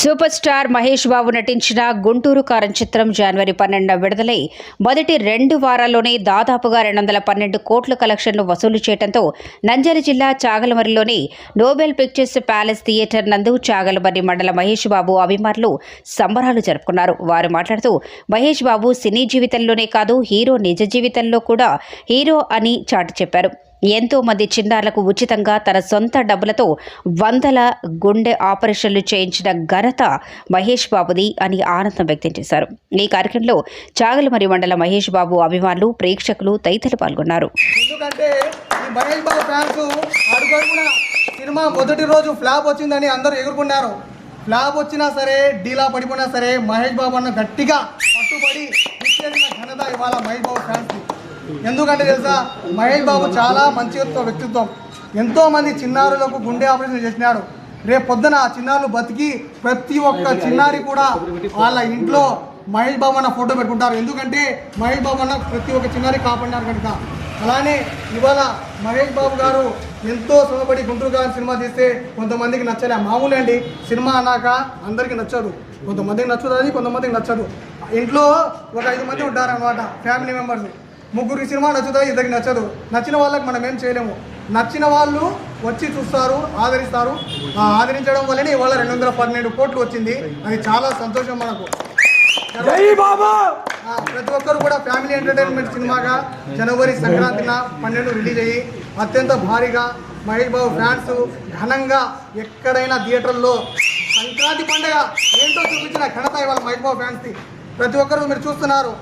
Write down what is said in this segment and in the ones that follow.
Super star Mahesh Babu నటించిన గుంటూరు కారం చిత్రం జనవరి పన్నెండున విడుదలై మొదటి రెండు వారాల్లోనే దాదాపుగా రెండు వందల పన్నెండు కోట్ల కలెక్షన్లు వసూలు చేయడంతో నంద్యాల జిల్లా చాగలమరిలోని నోబెల్ పిక్చర్స్ ప్యాలెస్ థియేటర్ నందు చాగలమర్రి మండల మహేష్ బాబు అభిమానులు సంబరాలు జరుపుకున్నారు. వారు మాట్లాడుతూ మహేష్ బాబు సినీ జీవితంలోనే కాదు హీరో నిజ జీవితంలో కూడా హీరో అని చాటి చెప్పారు. ఎంతో మంది చిన్నారులకు ఉచితంగా తన సొంత డబ్బులతో వందల గుండె ఆపరేషన్లు చేయించిన ఘనత మహేష్ బాబుది అని ఆనందం వ్యక్తం చేశారు. ఈ కార్యక్రమంలో చాగలమరి మండల మహేష్ బాబు అభిమానులు ప్రేక్షకులు తదితరులు పాల్గొన్నారు. ఎందుకంటే మహేష్ బాబు సినిమా మొదటి రోజు ఫ్లాప్ వచ్చిందని అందరూ ఎగురుకున్నారు. ఫ్లాప్ వచ్చినా సరే డీలా పడిపోయినా సరే మహేష్ బాబు అన్న గట్టిగా పట్టుబడి ఘనత ఇవాళ మహేష్ బాబు ఫ్యాన్స్ ఎందుకంటే తెలుసా మహేష్ బాబు చాలా మంచి వ్యక్తిత్వం. ఎంతోమంది చిన్నారులకు గుండె ఆపరేషన్ చేసినాడు. రేపు పొద్దున చిన్నారులు బతికి ప్రతి ఒక్క చిన్నారి కూడా వాళ్ళ ఇంట్లో మహేష్ బాబు అన్న ఫోటో పెట్టుకుంటారు. ఎందుకంటే మహేష్ బాబు అన్న ప్రతి ఒక్క చిన్నారి కాపాడినారు కనుక. అలానే ఇవాళ మహేష్ బాబు గారు ఎంతో శ్రమపడి గుంటూరు గారి సినిమా తీస్తే కొంతమందికి నచ్చలే. మామూలే అండి సినిమా అన్నాక అందరికీ నచ్చదు. కొంతమందికి నచ్చుతుంది కొంతమందికి నచ్చదు. ఇంట్లో ఒక ఐదు మంది ఉంటారన్నమాట ఫ్యామిలీ మెంబర్స్. ముగ్గురు సినిమా నచ్చుతుంది ఇద్దరికి నచ్చదు. నచ్చిన వాళ్ళకి మనం ఏం చేయలేము. నచ్చిన వాళ్ళు వచ్చి చూస్తారు ఆదరిస్తారు. ఆ ఆదరించడం వల్లనే ఇవాళ రెండు వందల పన్నెండు కోట్లు వచ్చింది. అది చాలా సంతోషం మనకు. ప్రతి ఒక్కరు కూడా ఫ్యామిలీ ఎంటర్టైన్మెంట్ సినిమాగా జనవరి సంక్రాంతిన పన్నెండు రిలీజ్ అయ్యి అత్యంత భారీగా మహేష్ బాబు ఫ్యాన్స్ ఘనంగా ఎక్కడైనా థియేటర్లో సంక్రాంతి పండుగ ఏంటో చూపించిన ఘనత ఇవాళ మహేష్ బాబు ఫ్యాన్స్ది. ప్రతి ఒక్కరు మీరు చూస్తున్నారు.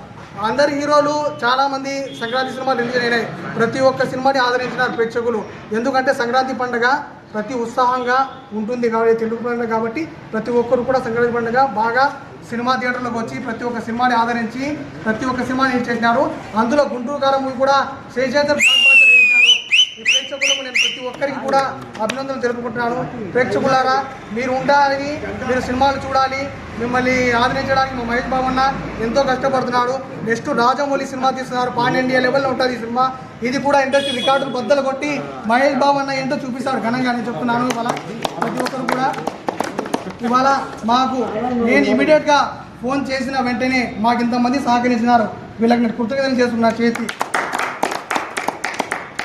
అందరి హీరోలు చాలామంది సంక్రాంతి సినిమా రిలీజ్ అయినాయి. ప్రతి ఒక్క సినిమాని ఆదరించినారు ప్రేక్షకులు. ఎందుకంటే సంక్రాంతి పండుగ ప్రతి ఉత్సాహంగా ఉంటుంది కాబట్టి తెలుగు పండుగ కాబట్టి ప్రతి ఒక్కరు కూడా సంక్రాంతి పండుగ బాగా సినిమా థియేటర్లోకి వచ్చి ప్రతి ఒక్క సినిమాని ఆదరించి ప్రతి ఒక్క సినిమాని చేసినారు. అందులో గుంటూరు కారం మూవీ కూడా శ్రీశేఖర్ ఈ ప్రేక్షకులకు నేను ప్రతి ఒక్కరికి కూడా అభినందనలు తెలుపుకుంటున్నాను. ప్రేక్షకులారా మీరు ఉండాలని మీరు సినిమాలు చూడాలి మిమ్మల్ని ఆదరించడానికి మా మహేష్ బాబు అన్న ఎంతో కష్టపడుతున్నాడు. నెక్స్ట్ రాజమౌళి సినిమా తీస్తున్నారు. పాన్ ఇండియా లెవెల్లో ఉంటుంది ఈ సినిమా. ఇది కూడా ఇండస్ట్రీ రికార్డులు బద్దలు కొట్టి మహేష్ బాబు అన్న ఏంటో చూపిస్తాడు ఘనంగా నేను చెప్తున్నాను ఇవాళ. ప్రతి ఒక్కరు కూడా ఇవాళ మాకు నేను ఇమీడియట్గా ఫోన్ చేసిన వెంటనే మాకు ఇంతమంది సహకరించినారు. వీళ్ళకి నేను కృతజ్ఞతలు చేస్తున్నా చేసి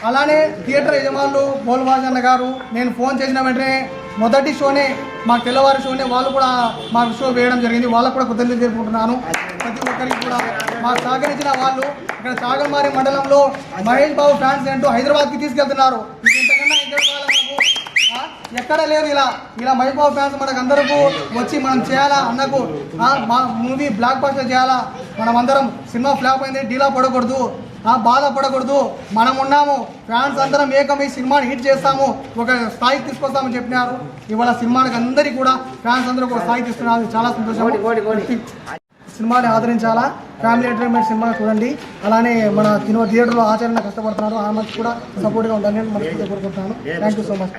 అలానే థియేటర్ యజమానులు బోల్బాజన్న అన్న గారు నేను ఫోన్ చేసిన వెంటనే మొదటి షోనే మా తెల్లవారి షోనే వాళ్ళు కూడా మాకు షో వేయడం జరిగింది. వాళ్ళకు కూడా కృతజ్ఞతలు తెలుపుకుంటున్నాను. ప్రతి ఒక్కరికి కూడా మాకు సహకరించిన వాళ్ళు ఇక్కడ చాగల్మారి మండలంలో మహేష్ బాబు ఫ్యాన్స్ అంటూ హైదరాబాద్కి తీసుకెళ్తున్నారు. ఇంతకన్నా ఎక్కడ లేదు ఇలా. ఇలా మహిబాబు ఫ్యాన్స్ మనకు అందరకు వచ్చి మనం చేయాలా అన్నకు మా మూవీ బ్లాక్ బస్టర్ చేయాలా? మనం అందరం సినిమా ఫ్లాప్ అయింది డీలా పడకూడదు. బాధపడకూడదు. మనం ఉన్నాము. ఫ్యాన్స్ అందరం ఏకమై సినిమాని హిట్ చేస్తాము. ఒక స్థాయికి తీసుకొస్తామని చెప్పినారు. ఇవాళ సినిమానికి అందరికీ కూడా ఫ్యాన్స్ అందరూ ఒక స్థాయికి తీసుకున్నారు. చాలా సంతోషం సినిమాని ఆదరించాలా? ఫ్యామిలీ ఎంటర్టైన్మెంట్ సినిమా చూడండి. అలానే మన తినో థియేటర్లో ఆచరణ కష్టపడుతున్నారు. ఆ మనకు కూడా సపోర్ట్గా ఉండాలని మనస్ఫూర్తిగా కోరుకుంటున్నాను. Thank you so much